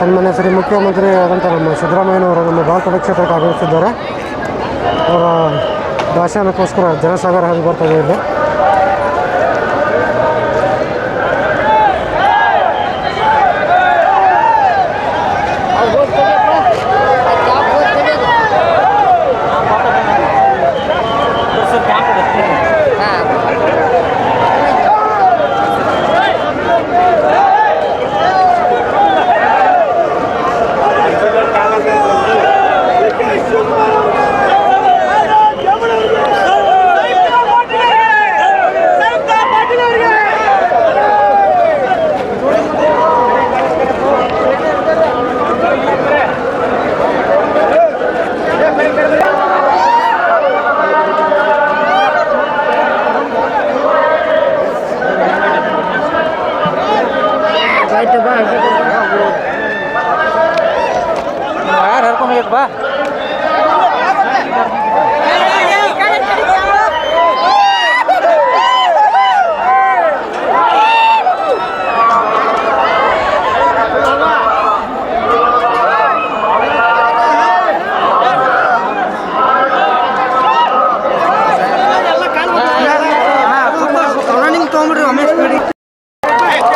ಸನ್ಮಾನ್ಯ ಶ್ರೀ ಮುಖ್ಯಮಂತ್ರಿ ಆದಂಥ ನಮ್ಮ ಸಿದ್ದರಾಮಯ್ಯನವರು ನಮ್ಮ ಬಾಲ್ಕೋಟ ಕ್ಷೇತ್ರಕ್ಕೆ ಆಗಮಿಸಿದ್ದಾರೆ. ಅವರ ಭಾಷಣಕ್ಕೋಸ್ಕರ ಜನಸಾಗರ ಹರಿದು ಬರ್ತದೆ ಬಾ. ಯಾರು ಹರ್ಕೊಂಬೇಕು ಬಾ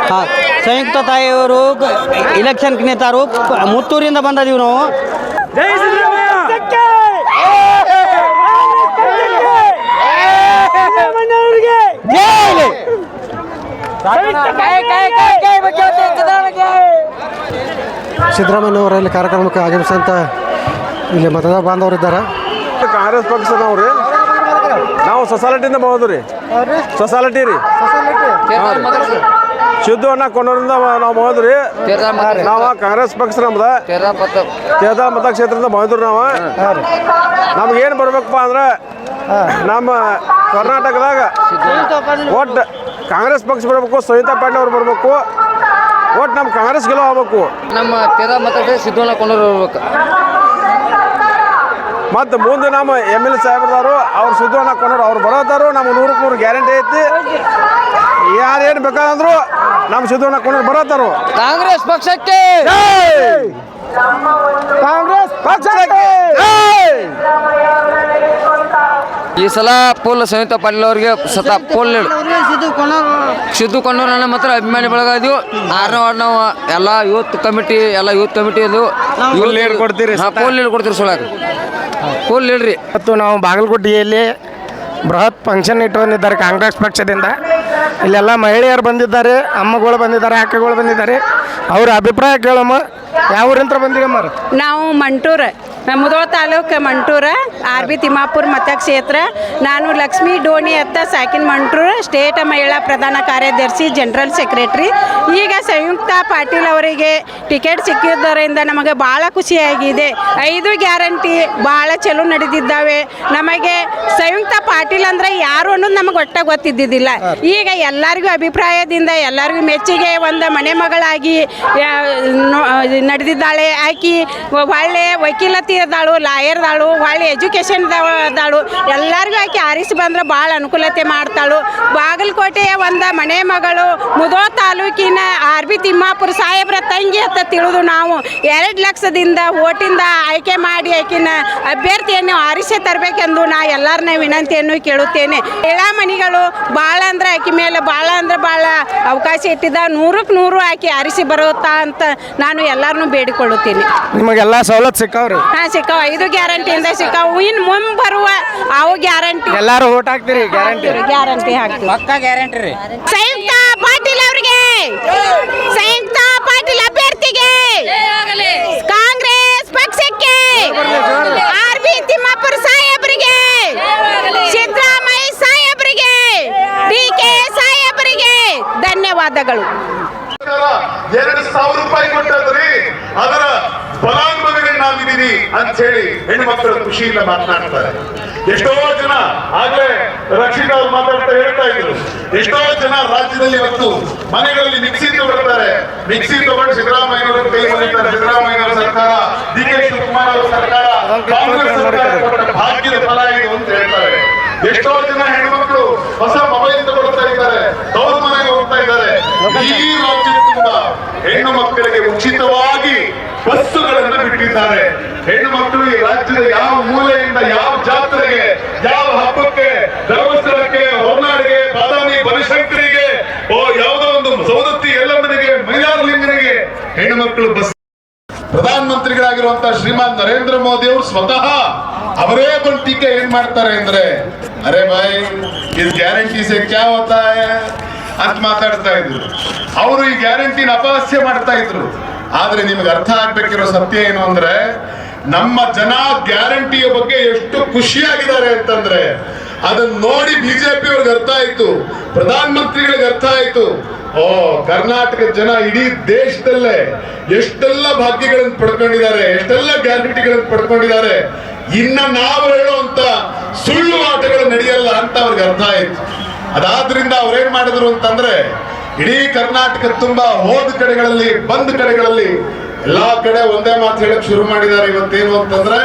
ಹಾಂ ಸಂಯುಕ್ತ ತಾಯಿಯವರು ಇಲೆಕ್ಷನ್ ನೇತಾರು ಮುತ್ತೂರಿಂದ ಬಂದದೀವಿ ನಾವು. ಸಿದ್ದರಾಮಯ್ಯ! ಇಲ್ಲಿ ಕಾರ್ಯಕ್ರಮಕ್ಕೆ ಆಗಮಿಸಂತ ಇಲ್ಲಿ ಮತದಾರ ಬಾಂಧವರಿದ್ದಾರೆ. ಕಾಂಗ್ರೆಸ್ ಪಕ್ಷದವ್ರಿ ನಾವು ಸೊಸಾಲಿಟಿಯಿಂದ ಬಹುದು ರೀ. ಸೊಸಾಲಿಟಿ ರೀ. ಸಿದ್ದು ಅಣ್ಣ ನಾವು ಬಂದ್ರಿ ನಾವು ಕಾಂಗ್ರೆಸ್ ಪಕ್ಷ ನಮ್ದ. ಮತಕ್ಷೇತ್ರದಿಂದ ಬಂದ್ರು ನಾವು. ನಮ್ಗೇನು ಬರ್ಬೇಕಪ್ಪ ಅಂದ್ರೆ ನಮ್ಮ ಕರ್ನಾಟಕದಾಗ ಒಟ್ಟು ಕಾಂಗ್ರೆಸ್ ಪಕ್ಷ ಬರಬೇಕು ಸವಿತಾ ಪಾಟೀಲ್ ಅವ್ರು ಬರಬೇಕು ಒಟ್ಟು ನಮ್ಮ ಕಾಂಗ್ರೆಸ್ ಗೆಲುವು ಆಗ್ಬೇಕು. ನಮ್ಮ ತೆರ ಮತಕ್ಷೇತ್ರ ಸಿದ್ದೋಣ ಕೊಂಡೋರು ಬರ್ಬೇಕು. ಮತ್ತು ಮುಂದೆ ನಮ್ಮ ಎಂ ಎಲ್ ಎ ಸಾಹೇಬ್ರದಾರು ಅವ್ರು ಸಿದ್ದಣ್ಣ ಕೊಂಡರು ಅವ್ರು ಬರೋದಾರು ನಮ್ಮ ನೂರಕ್ಕೆ ನೂರು ಗ್ಯಾರಂಟಿ ಐತಿ. ಯಾರೇನು ಬೇಕಾದಂದ್ರು ನಮ್ಮ ಸಿದ್ದಣ್ಣ ಕೊಂಡು ಬರತ್ತಾರು. ಕಾಂಗ್ರೆಸ್ ಪಕ್ಷಕ್ಕೆ ಕಾಂಗ್ರೆಸ್ ಪಕ್ಷಕ್ಕೆ ಈ ಸಲ ಪುಲ್ ಸಂಯುಕ್ತ ಪಾಟೀಲ್ ಅವರಿಗೆ ಸತ ಪೋಲ್ ಸಿದ್ದು ಕೊಂಡೂರನ್ನ ಮಾತ್ರ ಅಭಿಮಾನಿ ಬಳಗ ಇದೀವಿ ಆರನೇ ವಾರ್ಡ್ ನಾವು ಎಲ್ಲ ಯೂತ್ ಕಮಿಟಿ ಎಲ್ಲ ಯೂತ್ ಕಮಿಟಿ ಅದು. ಕೊಡ್ತೀರಿ ಪೋಲ್ ಲೀಡ್ ಕೊಡ್ತೀರಿ ಸೊಳಗ ಪೋಲ್ ಲೀಡ್ರಿ ಮತ್ತು ನಾವು ಬಾಗಲಕೋಟೆಯಲ್ಲಿ ಬೃಹತ್ ಫಂಕ್ಷನ್ ಇಟ್ಕೊಂಡಿದ್ದಾರೆ ಕಾಂಗ್ರೆಸ್ ಪಕ್ಷದಿಂದ. ಇಲ್ಲೆಲ್ಲ ಮಹಿಳೆಯರು ಬಂದಿದ್ದಾರೆ ಅಮ್ಮಗಳು ಬಂದಿದ್ದಾರೆ ಅಕ್ಕಗಳು ಬಂದಿದ್ದಾರೆ. ಅವ್ರ ಅಭಿಪ್ರಾಯ ಕೇಳಮ್ಮ. ಯಾವ ಊರಿಂತ್ರ ಮಾರ ನಾವು ಮಂಟೂರ ಮುದೋಳ ತಾಲೂಕು ಮಂಟೂರ, ಆರ್ ಬಿ ತಿಮ್ಮಾಪುರ ಮತಕ್ಷೇತ್ರ ನಾನು ಲಕ್ಷ್ಮಿ ಡೋಣಿ ಅತ್ತ ಸಾಕಿನ್ ಮಂಟೂರ, ಸ್ಟೇಟ್ ಮಹಿಳಾ ಪ್ರಧಾನ ಕಾರ್ಯದರ್ಶಿ, ಜನರಲ್ ಸೆಕ್ರೆಟ್ರಿ. ಈಗ ಸಂಯುಕ್ತ ಪಾಟೀಲ್ ಅವರಿಗೆ ಟಿಕೆಟ್ ಸಿಕ್ಕಿದ್ದರಿಂದ ನಮಗೆ ಭಾಳ ಖುಷಿಯಾಗಿದೆ. ಐದು ಗ್ಯಾರಂಟಿ ಭಾಳ ಚಲೋ ನಡೆದಿದ್ದಾವೆ. ನಮಗೆ ಸಂಯುಕ್ತ ಪಾಟೀಲ್ ಅಂದ್ರೆ ಯಾರು ಅನ್ನೋದು ನಮಗೆ ಒಟ್ಟ ಗೊತ್ತಿದ್ದಿದ್ದಿಲ್ಲ. ಈಗ ಎಲ್ಲರಿಗೂ ಅಭಿಪ್ರಾಯದಿಂದ, ಎಲ್ಲರಿಗೂ ಮೆಚ್ಚುಗೆ, ಒಂದು ಮನೆ ಮಗಳಾಗಿ ನಡೆದಿದ್ದಾಳೆ. ಆಕಿ ಒಳ್ಳೆ ವಕೀಲತಿ ಇದ್ದಾಳು ಲಾಯರ್ ಇದ್ದಾಳು ಒಳ್ಳೆ ಎಜುಕೇಷನ್ ಇದ್ದಾಳು ಎಲ್ಲರಿಗೂ ಆಕೆ ಆರಿಸಿ ಬಂದ್ರೆ ಭಾಳ ಅನುಕೂಲತೆ ಮಾಡ್ತಾಳು. ಬಾಗಲಕೋಟೆಯ ಒಂದು ಮನೆ ಮಗಳು ಮುದೋ ತಾಲೂಕಿನ ಆರ್ ಬಿ ತಿಮ್ಮಾಪುರ ಸಾಹೇಬ್ರ ತಂಗಿ ಅಂತ ತಿಳಿದು ನಾವು ಎರಡು ಲಕ್ಷದಿಂದ ಓಟಿಂದ ಆಯ್ಕೆ ಮಾಡಿ ಆಕಿನ ಅಭ್ಯರ್ಥಿಯನ್ನು ಆರಿಸಿ ತರಬೇಕೆಂದು ನಾ ಎಲ್ಲರನ್ನ ವಿನಂತಿಯನ್ನು ಕೇಳುತ್ತೇನೆ. ಮಣಿಗಳು ಭಾಳ ಅಂದ್ರೆ ಆಕೆ ಮೇಲೆ ಭಾಳ ಅಂದ್ರೆ ಭಾಳ ಅವಕಾಶ ಇಟ್ಟಿದ್ದ. ನೂರಕ್ಕೆ ನೂರು ಆಕೆ ಆರಿಸಿ ಬರುತ್ತಾ ಅಂತ ನಾನು ಎಲ್ಲರನ್ನೂ ಬೇಡಿಕೊಳ್ಳುತ್ತೇನೆ. ನಿಮಗೆಲ್ಲ ಸವಲತ್ತು ಸಿಕ್ಕವ್ರಿ? ಹಾಂ ಸಿಕ್ಕಾವ. ಐದು ಗ್ಯಾರಂಟಿಯಿಂದ ಇನ್ ಇನ್ನು ಬರುವ ಅವು ಗ್ಯಾರಂಟಿ. ಎಲ್ಲರೂ ಓಟ್ ಹಾಕ್ತೀರಿ ಗ್ಯಾರಂಟಿ? ಗ್ಯಾರಂಟಿ ಹಾಕ್ತೀವಿ ಪಕ್ಕ ಗ್ಯಾರಂಟಿ ರೀ. ಸಂಯುಕ್ತ ಪಾಟೀಲ್ ಅವರಿಗೆ! ಸಂಯುಕ್ತ ಪಾಟೀಲ್ ಅಭ್ಯರ್ಥಿಗೆ! ಕಾಂಗ್ರೆಸ್ ಪಕ್ಷಕ್ಕೆ ಆರ್ ಬಿ ತಿಮ್ಮಾಪುರ ಸಾಹೇಬರಿಗೆ ಸಿದ್ದರಾಮಯ್ಯ ಸಾಹೇಬರಿಗೆ ಡಿ ಕೆ ಸಾಹೇಬರಿಗೆ ಧನ್ಯವಾದಗಳು ಎರಡು ಸಾವಿರ ರೂಪಾಯಿ ಕೊಟ್ಟದ್ರಿ ಅದರ ಫಲಾನುಭವಿಗಳು ನಾವಿದ್ದೀವಿ ಅಂತ ಹೇಳಿ ಖುಷಿಯಿಂದ ಮಾತನಾಡ್ತಾರೆ. ಎಷ್ಟೋ ಜನ ಆಗ್ಲೇ ರಕ್ಷಿತ ಅವ್ರು ಮಾತಾಡ್ತಾ ಹೇಳ್ತಾ ಇದ್ರು. ಎಷ್ಟೋ ಜನ ರಾಜ್ಯದಲ್ಲಿ ಇವತ್ತು ಮನೆಗಳಲ್ಲಿ ಮಿಕ್ಸಿ ತಗೊಳ್ತಾರೆ. ಮಿಕ್ಸಿ ತಗೊಂಡು ಸಿದ್ದರಾಮಯ್ಯನವರ ಕೈ ಬಂದಿದ್ದಾರೆ ಸಿದ್ದರಾಮಯ್ಯನವರ ಸರ್ಕಾರ, ಡಿ ಕೆ ಶಿವಕುಮಾರ್ ಅವರ ಸರ್ಕಾರ, ಕಾಂಗ್ರೆಸ್ ಸರ್ಕಾರ ಭಾಗ್ಯದ ಫಲ ಇದು ಅಂತ ಹೇಳ್ತಾರೆ. ಎಷ್ಟೋ ಜನ ಹೆಣ್ಮಕ್ಳು ಹೊಸ ಮೊಬೈಲ್ ತಗೊಳ್ತಾ ಇದ್ದಾರೆ. ತವರು ಮನೆಗೆ ಹೋಗ್ತಾ ಇದ್ದಾರೆ. ಈ ಹೆಣ್ಣು ಮಕ್ಕಳಿಗೆ ಉಚಿತವಾಗಿ ಬಸ್ಸುಗಳನ್ನು ಬಿಟ್ಟಿದ್ದಾರೆ. ಹೆಣ್ಣು ಮಕ್ಕಳು ಈ ರಾಜ್ಯದ ಯಾವ ಮೂಲೆಯಿಂದ ಯಾವ ಜಾತ್ರೆಗೆ, ಯಾವ ಹಬ್ಬಕ್ಕೆ, ಧರ್ಮಸ್ಥಳಕ್ಕೆ, ಹೊರನಾಡಿಗೆ, ಬಾದಾಮಿ, ಬನಶಂಕರಿಗೆ ಯಾವುದೋ ಒಂದು ಸೌದತ್ತಿ ಎಲ್ಲಮ್ಮನಿಗೆ ಮೈಲಾರಲಿಂಗನಿಗೆ ಹೆಣ್ಣು ಮಕ್ಕಳು ಬಸ್ ಪ್ರಧಾನ ಮಂತ್ರಿಗಳಾಗಿರುವಂತಹ ಶ್ರೀಮಾನ್ ನರೇಂದ್ರ ಮೋದಿ ಅವರು ಸ್ವತಃ ಅವರೇ ಬಂದು ಟೀಕೆ ಏನ್ ಮಾಡ್ತಾರೆ ಅಂದ್ರೆ, ಅರೆ ಭಾಯ್ ಇದು ಗ್ಯಾರಂಟಿ ಸೆ ಕ್ಯಾ ಹೋತಾ ಅಂತ ಮಾತಾಡ್ತಾ ಇದ್ರು. ಅವರು ಈ ಗ್ಯಾರಂಟಿನ ಅಪಹಾಸ್ಯ ಮಾಡ್ತಾ ಇದ್ರು. ಆದ್ರೆ ನಿಮ್ಗೆ ಅರ್ಥ ಆಗ್ಬೇಕಿರೋ ಸತ್ಯ ಏನು ಅಂದ್ರೆ, ನಮ್ಮ ಜನ ಗ್ಯಾರಂಟಿಯ ಬಗ್ಗೆ ಎಷ್ಟು ಖುಷಿಯಾಗಿದ್ದಾರೆ ಅಂತಂದ್ರೆ, ಅದನ್ನ ನೋಡಿ ಬಿಜೆಪಿ ಅವ್ರಿಗೆ ಅರ್ಥ ಆಯ್ತು ಪ್ರಧಾನ ಮಂತ್ರಿಗಳಿಗೆ ಅರ್ಥ ಆಯ್ತು. ಓ, ಕರ್ನಾಟಕದ ಜನ ಇಡೀ ದೇಶದಲ್ಲೇ ಎಷ್ಟೆಲ್ಲ ಭಾಗ್ಯಗಳನ್ನು ಪಡ್ಕೊಂಡಿದ್ದಾರೆ, ಎಷ್ಟೆಲ್ಲ ಗ್ಯಾರಂಟಿಗಳನ್ನು ಪಡ್ಕೊಂಡಿದ್ದಾರೆ. ಇನ್ನ ನಾವು ಹೇಳುವಂತ ಸುಳ್ಳು ಆಟಗಳು ನಡೆಯಲ್ಲ ಅಂತ ಅವ್ರಿಗೆ ಅರ್ಥ ಆಯ್ತು. ಅದಾದ್ರಿಂದ ಅವ್ರೇನ್ ಮಾಡಿದ್ರು ಅಂತಂದ್ರೆ, ಇಡೀ ಕರ್ನಾಟಕ ತುಂಬಾ ಹೋದ ಕಡೆಗಳಲ್ಲಿ, ಬಂದ ಕಡೆಗಳಲ್ಲಿ ಎಲ್ಲಾ ಕಡೆ ಒಂದೇ ಮಾತು ಹೇಳಕ್ ಶುರು ಮಾಡಿದ್ದಾರೆ ಇವತ್ತೇನು ಅಂತಂದ್ರೆ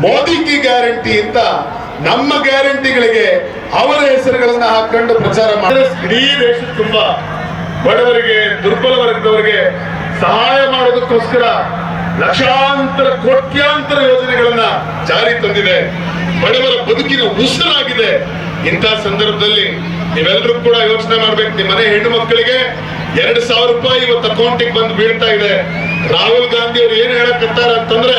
ಮೋದಿ ಕಿ ಗ್ಯಾರಂಟಿ ಅಂತ ನಮ್ಮ ಗ್ಯಾರಂಟಿಗಳಿಗೆ ಅವರ ಹೆಸರುಗಳನ್ನ ಹಾಕೊಂಡು ಪ್ರಚಾರ ಮಾಡಿ ಇಡೀ ದೇಶ ತುಂಬಾ ಬಡವರಿಗೆ, ದುರ್ಬಲ ವರ್ಗದವರಿಗೆ ಸಹಾಯ ಮಾಡೋದಕ್ಕೋಸ್ಕರ ಲಕ್ಷಾಂತರ, ಕೋಟ್ಯಾಂತರ ಯೋಜನೆಗಳನ್ನ ಜಾರಿ ತಂದಿದೆ. ಬಡವರ ಬದುಕಿನ ಉಸಿರಾಗಿದೆ. ಇಂತಹ ಸಂದರ್ಭದಲ್ಲಿ ನೀವೆಲ್ಲರೂ ಕೂಡ ಯೋಚನೆ ಮಾಡ್ಬೇಕು. ನಿಮ್ಮ ಮನೆ ಹೆಣ್ಣು ಮಕ್ಕಳಿಗೆ ಎರಡು ಸಾವಿರ ರೂಪಾಯಿ ಇವತ್ತು ಅಕೌಂಟಿಗೆ ಬಂದು ಬೀಳ್ತಾ ಇದೆ. ರಾಹುಲ್ ಗಾಂಧಿ ಅವರು ಏನ್ ಹೇಳಕತ್ತಾರ ಅಂತಂದ್ರೆ,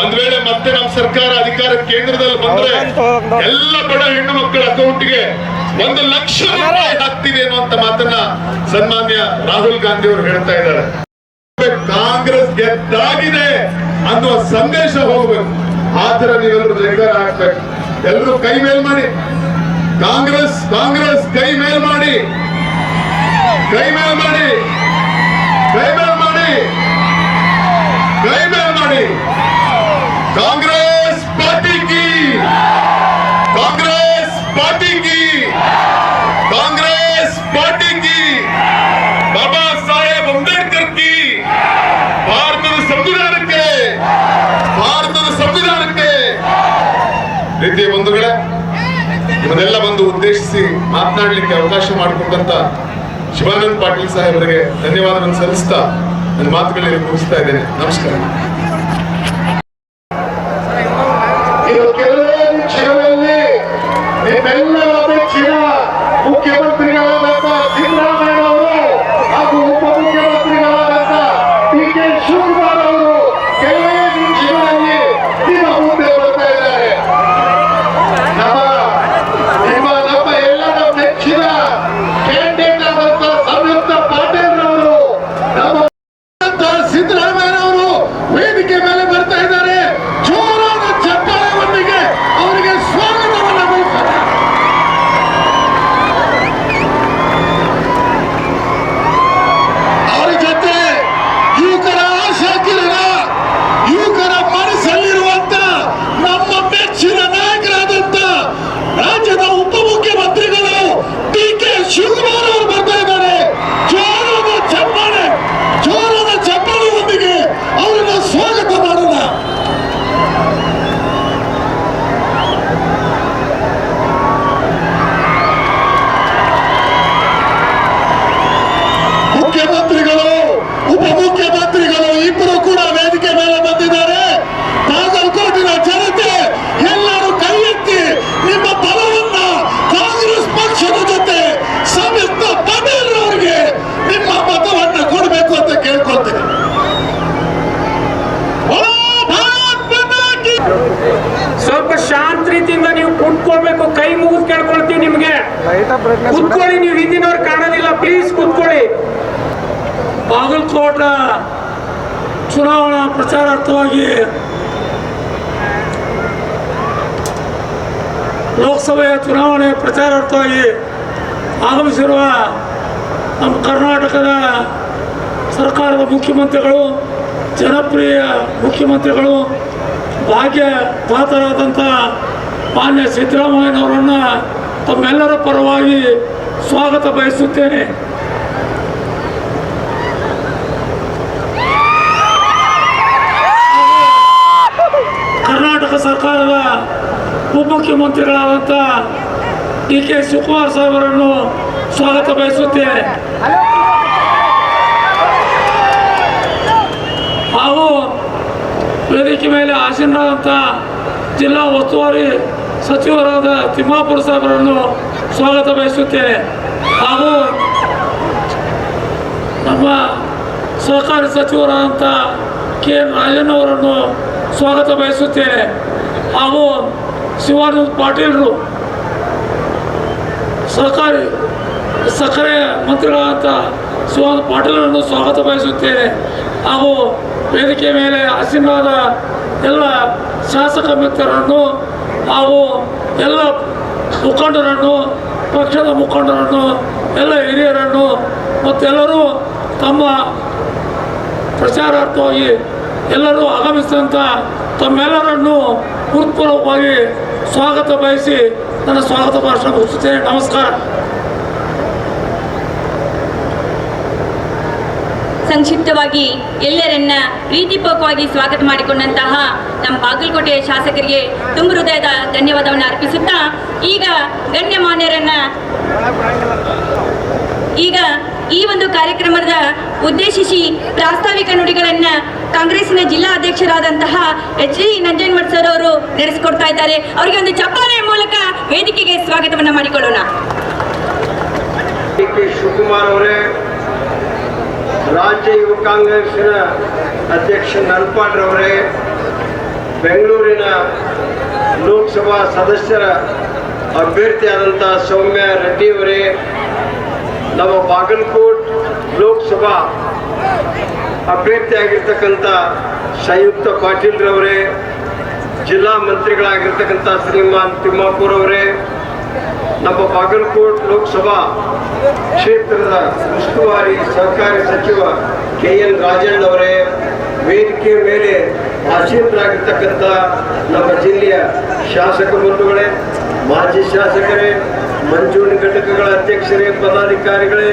ಒಂದ್ ವೇಳೆ ಮತ್ತೆ ನಮ್ಮ ಸರ್ಕಾರ ಅಧಿಕಾರ ಕೇಂದ್ರದಲ್ಲಿ ಬಂದ್ರೆ ಎಲ್ಲ ಬಡ ಹೆಣ್ಣು ಮಕ್ಕಳ ಅಕೌಂಟ್ಗೆ ಒಂದು ಲಕ್ಷ ರೂಪಾಯಿ ಹಾಕ್ತೀವಿ ಅನ್ನುವಂತ ಮಾತನ್ನ ಸನ್ಮಾನ್ಯ ರಾಹುಲ್ ಗಾಂಧಿ ಅವರು ಹೇಳ್ತಾ ಇದ್ದಾರೆ. ಕಾಂಗ್ರೆಸ್ ಗೆದ್ದಾಗಿದೆ ಅನ್ನುವ ಸಂದೇಶ ಹೋಗಬೇಕು. ಆತರ ತರ ನೀವೆಲ್ಲರೂ ಜೈಕಾರ ಹಾಕ್ಬೇಕು. ಎಲ್ಲರೂ ಕೈ ಮೇಲ್ ಮಾಡಿ. ಕಾಂಗ್ರೆಸ್ ಕಾಂಗ್ರೆಸ್ ಕೈ ಮೇಲ್ ಮಾಡಿ. ಕೈ ಮೇಲ್ ಮಾಡಿ. ನಿಮ್ಮನ್ನೆಲ್ಲ ಬಂದು ಉದ್ದೇಶಿಸಿ ಮಾತನಾಡಲಿಕ್ಕೆ ಅವಕಾಶ ಮಾಡಿಕೊಟ್ಟಂತ ಶಿವಾನಂದ್ ಪಾಟೀಲ್ ಸಾಹೇಬರಿಗೆ ಧನ್ಯವಾದಗಳನ್ನು ಸಲ್ಲಿಸ್ತಾ ನನ್ನ ಮಾತುಗಳಲ್ಲಿ ಮುಗಿಸ್ತಾ ಇದ್ದೇನೆ. ನಮಸ್ಕಾರ ಇದು ಕೆಲವೇ ನಿಮಿಷಗಳಲ್ಲಿ ನಿಮ್ಮೆಲ್ಲರ ಅಪೇಕ್ಷೆಯ ಮುಖ್ಯಮಂತ್ರಿಗಳಾದಂತ ಸಿದ್ದರಾಮಯ್ಯ ಅವರು ಹಾಗೂ ಉಪಮುಖ್ಯಮಂತ್ರಿಗಳಾದಂತ ಡಿ ಕೆ ಶಿವಕುಮಾರ್ ಅವರು ಕೆಲವೇ ನಿಮಿಷಗಳಲ್ಲಿ ನಿಮ್ಮ ಮುಂದೆ ಬರ್ತಾ ಇದ್ದಾರೆ ನಮ್ಮ ನಿಮ್ಮ ನಮ್ಮ ಎಲ್ಲರ ನೆಚ್ಚಿನ ಕ್ಯಾಂಡಿಡೇಟ್ ಆದಂತ ಸಂಯುಕ್ತ ಪಾಟೀಲ್ ಅವರು ನಮ್ಮ ಸಿದ್ದರಾಮಯ್ಯ ಅವರು ವೇದಿಕೆ ಮೇಲೆ ಬರ್ತಾ ಇದ್ದಾರೆ ಜೋರಾದ ಚಪ್ಪಾಳೆಯೊಂದಿಗೆ ಅವರಿಗೆ ಸ್ವಾಗತವನ್ನು ಬಯಸ್ತಾರೆ ಅವರ ಜೊತೆ ಯುವಕರ ಆಶಾ ಕಿರಣ ಯುವಕರ ಮನಸ್ಸಲ್ಲಿರುವಂತ ನಮ್ಮ ಮೆಚ್ಚಿನ ನಾಯಕರಾದಂತ ರಾಜ್ಯದ ಉಪಮುಖ್ಯಮಂತ್ರಿಗಳು ಡಿ ಕೆ ಶಿವಕುಮಾರ್ ಅವರು ಬರ್ತಾ ಇದ್ದಾರೆ ಜೋರಾದ ಚಪ್ಪಾಳೆ ಜೋರಾದ ಚಪ್ಪಾಳೆಯೊಂದಿಗೆ ಅವರನ್ನ ಸ್ವಾಗತ ಮಾಡೋಣ ಮುಖ್ಯಮಂತ್ರಿಗಳು ಉಪಮುಖ್ಯಮಂತ್ರಿಗಳು ಇಬ್ಬರು ಕೂಡ ವೇದಿಕೆ ಮೇಲೆ ಬಂದಿದ್ದಾರೆ ಬಾಗಲಕೋಟಿನ ಜನತೆ ಎಲ್ಲರೂ ಕೈ ಎತ್ತಿ ನಿಮ್ಮ ಬಲವನ್ನ ಕಾಂಗ್ರೆಸ್ ಪಕ್ಷದ ಜೊತೆ ಸಂಯುಕ್ತ ಪಟೇಲ್ ಅವರಿಗೆ ನಿಮ್ಮ ಮತವನ್ನ ಕೊಡಬೇಕು ಅಂತ ಕೇಳ್ಕೊಳ್ತೀನಿ ಓ ಭಾರತ್ ಮಾತಾ ಕಿ ಸ್ವಲ್ಪ ಶಾಂತ ರೀತಿಯಿಂದ ನೀವು ಕುತ್ಕೊಳ್ಬೇಕು ಕೈ ಮುಗಿದು ಕೇಳ್ಕೊಳ್ತೀವಿ ನಿಮ್ಗೆ ಕುತ್ಕೊಳ್ಳಿ, ನೀವು ಹಿಂದಿನವ್ರು ಕಾಣೋದಿಲ್ಲ ಪ್ಲೀಸ್ ಕುತ್ಕೊಳ್ಳಿ. ಬಾಗಲಕೋಟ ಚುನಾವಣಾ ಪ್ರಚಾರಾರ್ಥವಾಗಿ ಲೋಕಸಭೆಯ ಚುನಾವಣೆ ಪ್ರಚಾರಾರ್ಥವಾಗಿ ಆಗಮಿಸಿರುವ ನಮ್ಮ ಕರ್ನಾಟಕದ ಸರ್ಕಾರದ ಮುಖ್ಯಮಂತ್ರಿಗಳು, ಜನಪ್ರಿಯ ಮುಖ್ಯಮಂತ್ರಿಗಳು ಭಾಗ್ಯ ಪಾತ್ರರಾದಂಥ ಮಾನ್ಯ ಸಿದ್ದರಾಮಯ್ಯನವರನ್ನು ತಮ್ಮೆಲ್ಲರ ಪರವಾಗಿ ಸ್ವಾಗತ ಬಯಸುತ್ತೇನೆ. ಕರ್ನಾಟಕ ಸರ್ಕಾರದ ಉಪಮುಖ್ಯಮಂತ್ರಿಗಳಾದಂಥ ಡಿ ಕೆ ಶಿವಕುಮಾರ್ ಸಾಹೇಬರನ್ನು ಸ್ವಾಗತ ಬಯಸುತ್ತೇನೆ. ಹಾಗೂ ವೇದಿಕೆ ಮೇಲೆ ಆಸೀನರಾದಂಥ ಜಿಲ್ಲಾ ಉಸ್ತುವಾರಿ ಸಚಿವರಾದ ತಿಮ್ಮಾಪುರ ಸಾಹೇಬರನ್ನು ಸ್ವಾಗತ ಬಯಸುತ್ತೇನೆ. ಹಾಗೂ ನಮ್ಮ ಸಹಕಾರಿ ಸಚಿವರಾದಂಥ ಕೆ ಎನ್ ರಾಜಣ್ಣವರನ್ನು ಸ್ವಾಗತ ಬಯಸುತ್ತೇನೆ. ಹಾಗೂ ಶಿವಾನಂದ ಪಾಟೀಲರು ಸಹಕಾರಿ ಸಕ್ಕರೆ ಮಂತ್ರಿಗಳಾದಂಥ ಶಿವಾನಂದ ಪಾಟೀಲರನ್ನು ಸ್ವಾಗತ ಬಯಸುತ್ತೇನೆ. ಹಾಗೂ ವೇದಿಕೆ ಮೇಲೆ ಆಸೀನಾದ ಎಲ್ಲ ಶಾಸಕ ಮಿತ್ರರನ್ನು ಹಾಗೂ ಎಲ್ಲ ಮುಖಂಡರನ್ನು, ಪಕ್ಷದ ಮುಖಂಡರನ್ನು, ಎಲ್ಲ ಹಿರಿಯರನ್ನು ಮತ್ತೆಲ್ಲರೂ ತಮ್ಮ ಪ್ರಚಾರಾರ್ಥವಾಗಿ ಎಲ್ಲರೂ ಆಗಮಿಸಿದಂಥ ತಮ್ಮೆಲ್ಲರನ್ನು ಹೃತ್ಪೂರ್ವಕವಾಗಿ ಸ್ವಾಗತ ಬಯಸಿ ನನ್ನ ಸ್ವಾಗತ ಭಾಷಣ ಮುಗಿಸುತ್ತೇನೆ. ನಮಸ್ಕಾರ. ಸಂಕ್ಷಿಪ್ತವಾಗಿ ಎಲ್ಲರನ್ನ ಪ್ರೀತಿಪೂರ್ವಕವಾಗಿ ಸ್ವಾಗತ ಮಾಡಿಕೊಂಡಂತಹ ನಮ್ಮ ಬಾಗಲಕೋಟೆಯ ಶಾಸಕರಿಗೆ ತುಂಬ ಹೃದಯದ ಧನ್ಯವಾದವನ್ನು ಅರ್ಪಿಸುತ್ತಾ ಈಗ ಗಣ್ಯಮಾನ್ಯರನ್ನ ಈಗ ಈ ಒಂದು ಕಾರ್ಯಕ್ರಮದ ಉದ್ದೇಶಿಸಿ ಪ್ರಾಸ್ತಾವಿಕ ನುಡಿಗಳನ್ನ ಕಾಂಗ್ರೆಸ್ನ ಜಿಲ್ಲಾ ಅಧ್ಯಕ್ಷರಾದಂತಹ ಎಚ್ ಡಿ ನಂಜನ್ಮಠ್ ಸರ್ ಅವರು ನಡೆಸಿಕೊಡ್ತಾ ಇದ್ದಾರೆ. ಅವರಿಗೆ ಒಂದು ಚಪ್ಪಾಳೆಯ ಮೂಲಕ ವೇದಿಕೆಗೆ ಸ್ವಾಗತವನ್ನ ಮಾಡಿಕೊಳ್ಳೋಣ. ಶಿವಕುಮಾರ್ ಅವರೇ, ರಾಜ್ಯ ಯುವ ಕಾಂಗ್ರೆಸ್ನ ಅಧ್ಯಕ್ಷ ನಲ್ಪಾಡ್ರವರೇ, ಬೆಂಗಳೂರಿನ ಲೋಕಸಭಾ ಸದಸ್ಯರ ಅಭ್ಯರ್ಥಿಯಾದಂಥ ಸೌಮ್ಯ ರೆಡ್ಡಿಯವರೇ ನಮ್ಮ ಬಾಗಲಕೋಟ್ ಲೋಕಸಭಾ ಅಭ್ಯರ್ಥಿಯಾಗಿರ್ತಕ್ಕಂಥ ಸಂಯುಕ್ತ ಪಾಟೀಲ್ರವರೇ ಜಿಲ್ಲಾ ಮಂತ್ರಿಗಳಾಗಿರ್ತಕ್ಕಂಥ ಶ್ರೀಮಾನ್ ತಿಮ್ಮಾಪುರ್ ಅವರೇ, ನಮ್ಮ ಬಾಗಲಕೋಟ್ ಲೋಕಸಭಾ ಕ್ಷೇತ್ರದ ಉಸ್ತುವಾರಿ ಸಹಕಾರಿ ಸಚಿವ ಕೆ ಎನ್ ರಾಜಣ್ಣ ಅವರೇ ವೇದಿಕೆಯ ಮೇಲೆ ಆಸೀನರಾಗಿರ್ತಕ್ಕಂಥ ನಮ್ಮ ಜಿಲ್ಲೆಯ ಶಾಸಕ ಬಂಧುಗಳೇ, ಮಾಜಿ ಶಾಸಕರೇ ಮಂಜೂಣಿ ಘಟಕಗಳ ಅಧ್ಯಕ್ಷರೇ, ಪದಾಧಿಕಾರಿಗಳೇ,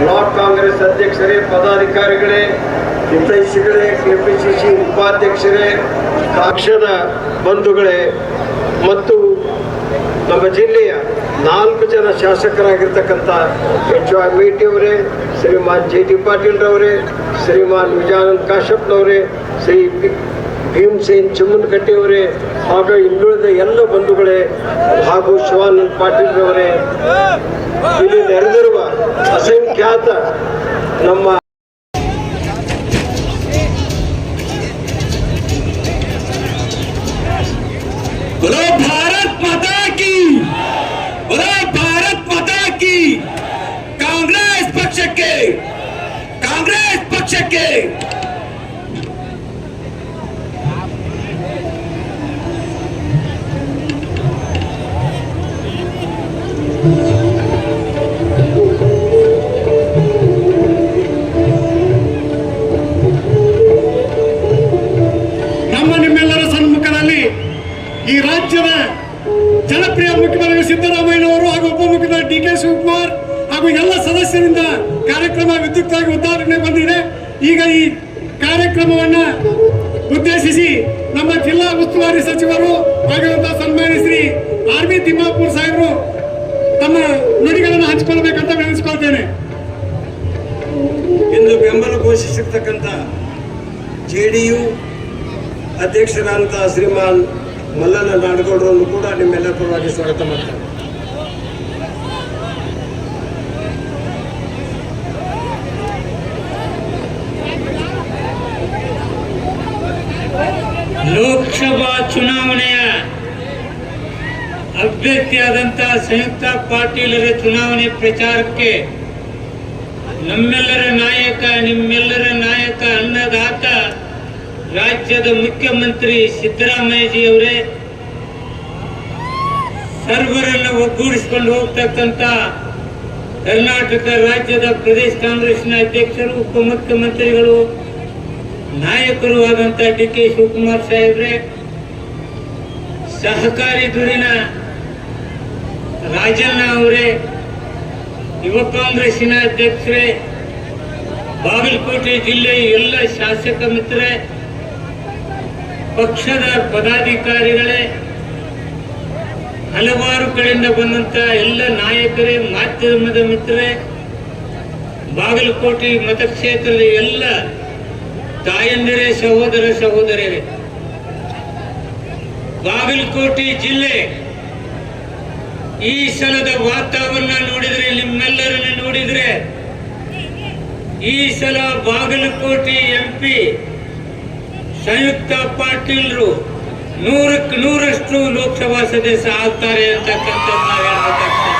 ಬ್ಲಾಕ್ ಕಾಂಗ್ರೆಸ್ ಅಧ್ಯಕ್ಷರೇ, ಪದಾಧಿಕಾರಿಗಳೇ, ಹಿತೈಷಿಗಳೇ ಸಿ ಉಪಾಧ್ಯಕ್ಷರೇ ಪಕ್ಷದ ಬಂಧುಗಳೇ ಮತ್ತು ನಮ್ಮ ಜಿಲ್ಲೆಯ ನಾಲ್ಕು ಜನ ಶಾಸಕರಾಗಿರ್ತಕ್ಕಂಥ ಎಚ್ ಆರ್ ಮೇಟಿ ಅವರೇ, ಶ್ರೀಮಾನ್ ಜೆ ಟಿ ಪಾಟೀಲ್ರವರೇ ಶ್ರೀಮಾನ್ ವಿಜಯಾನಂದ್ ಕಾಶ್ಯಪ್ನವರೇ, ಶ್ರೀ ಭೀಮಸೇನ್ ಚುಮ್ಮನಕಟ್ಟಿ ಅವರೇ, ಹಾಗೂ ಇನ್ನುಳಿದ ಎಲ್ಲ ಬಂಧುಗಳೇ, ಹಾಗೂ ಶಿವಾನಂದ್ ಪಾಟೀಲ್ರವರೇ. ಇಲ್ಲಿ ನೆರೆದಿರುವ ಅಸಂಖ್ಯಾತ ನಮ್ಮ ಕಾರ್ಯಕ್ರಮವನ್ನ ಉದ್ದೇಶಿಸಿ ನಮ್ಮ ಜಿಲ್ಲಾ ಉಸ್ತುವಾರಿ ಸಚಿವರು ಆಗಿರುವಂತಹ ಸನ್ಮಾನ್ಯ ಶ್ರೀ ಆರ್ ಬಿ ತಿಮ್ಮಾಪುರ್ ಸಾಹೇಬರು ತಮ್ಮ ನುಡಿಗಳನ್ನು ಹಂಚಿಕೊಳ್ಬೇಕಂತ ವಿನಿಸ್ಕೊಳ್ತೇನೆ ಇಂದು ಬೆಂಬಲ ಘೋಷಿಸಿರ್ತಕ್ಕಂಥ ಜೆ ಡಿ ಯು ಅಧ್ಯಕ್ಷರಾದಂತಹ ಶ್ರೀಮಾನ್ ಮಲ್ಲನ ನಾಡಗೌಡರನ್ನು ಕೂಡ ನಿಮ್ಮೆಲ್ಲರ ಪರವಾಗಿ ಸ್ವಾಗತ ಮಾಡ್ತಾರೆ ಲೋಕಸಭಾ ಚುನಾವಣೆಯ ಅಭ್ಯರ್ಥಿಯಾದಂತಹ ಸಂಯುಕ್ತ ಪಾಟೀಲರ ಚುನಾವಣೆ ಪ್ರಚಾರಕ್ಕೆ ನಮ್ಮೆಲ್ಲರ ನಾಯಕ, ನಿಮ್ಮೆಲ್ಲರ ನಾಯಕ, ಅನ್ನದಾತ ರಾಜ್ಯದ ಮುಖ್ಯಮಂತ್ರಿ ಸಿದ್ದರಾಮಯ್ಯಜಿಯವರೇ, ಸರ್ವರನ್ನು ಒಗ್ಗೂಡಿಸಿಕೊಂಡು ಹೋಗ್ತಕ್ಕಂಥ ಕರ್ನಾಟಕ ರಾಜ್ಯದ ಪ್ರದೇಶ ಕಾಂಗ್ರೆಸ್ನ ಅಧ್ಯಕ್ಷರು, ಉಪಮುಖ್ಯಮಂತ್ರಿಗಳು, ನಾಯಕರು ಆದಂಥ ಡಿ ಕೆ ಶಿವಕುಮಾರ್ ಸಾಹೇಬ್ರೆ ಸಹಕಾರಿ ಧುರಿನ ರಾಜಣ್ಣ ಅವರೇ, ಯುವ ಕಾಂಗ್ರೆಸ್ಸಿನ ಅಧ್ಯಕ್ಷರೇ, ಬಾಗಲಕೋಟೆ ಜಿಲ್ಲೆಯ ಎಲ್ಲ ಶಾಸಕ ಮಿತ್ರರೇ, ಪಕ್ಷದ ಪದಾಧಿಕಾರಿಗಳೇ, ಹಲವಾರು ಕಡೆಯಿಂದ ಬಂದಂತ ಎಲ್ಲ ನಾಯಕರೇ, ಮಾಧ್ಯಮದ ಮಿತ್ರರೇ, ಬಾಗಲಕೋಟೆ ಮತಕ್ಷೇತ್ರದ ಎಲ್ಲ ತಾಯಂದಿರೇ, ಸಹೋದರ ಸಹೋದರಿಯರೇ ಬಾಗಲಕೋಟೆ ಜಿಲ್ಲೆ. ಈ ಸಲದ ವಾತಾವರಣ ನೋಡಿದರೆ ನಿಮ್ಮೆಲ್ಲರನ್ನ ನೋಡಿದರೆ ಈ ಸಲ ಬಾಗಲಕೋಟೆ ಎಂ ಪಿ ಸಂಯುಕ್ತ ಪಾಟೀಲ್ರು ನೂರಕ್ಕೆ ನೂರಷ್ಟು ಲೋಕಸಭಾ ಸದಸ್ಯ ಆಗ್ತಾರೆ ಅಂತಕ್ಕಂಥದ್ದು ನಾವು ಹೇಳ್ಬೇಕಾಗ್ತದೆ.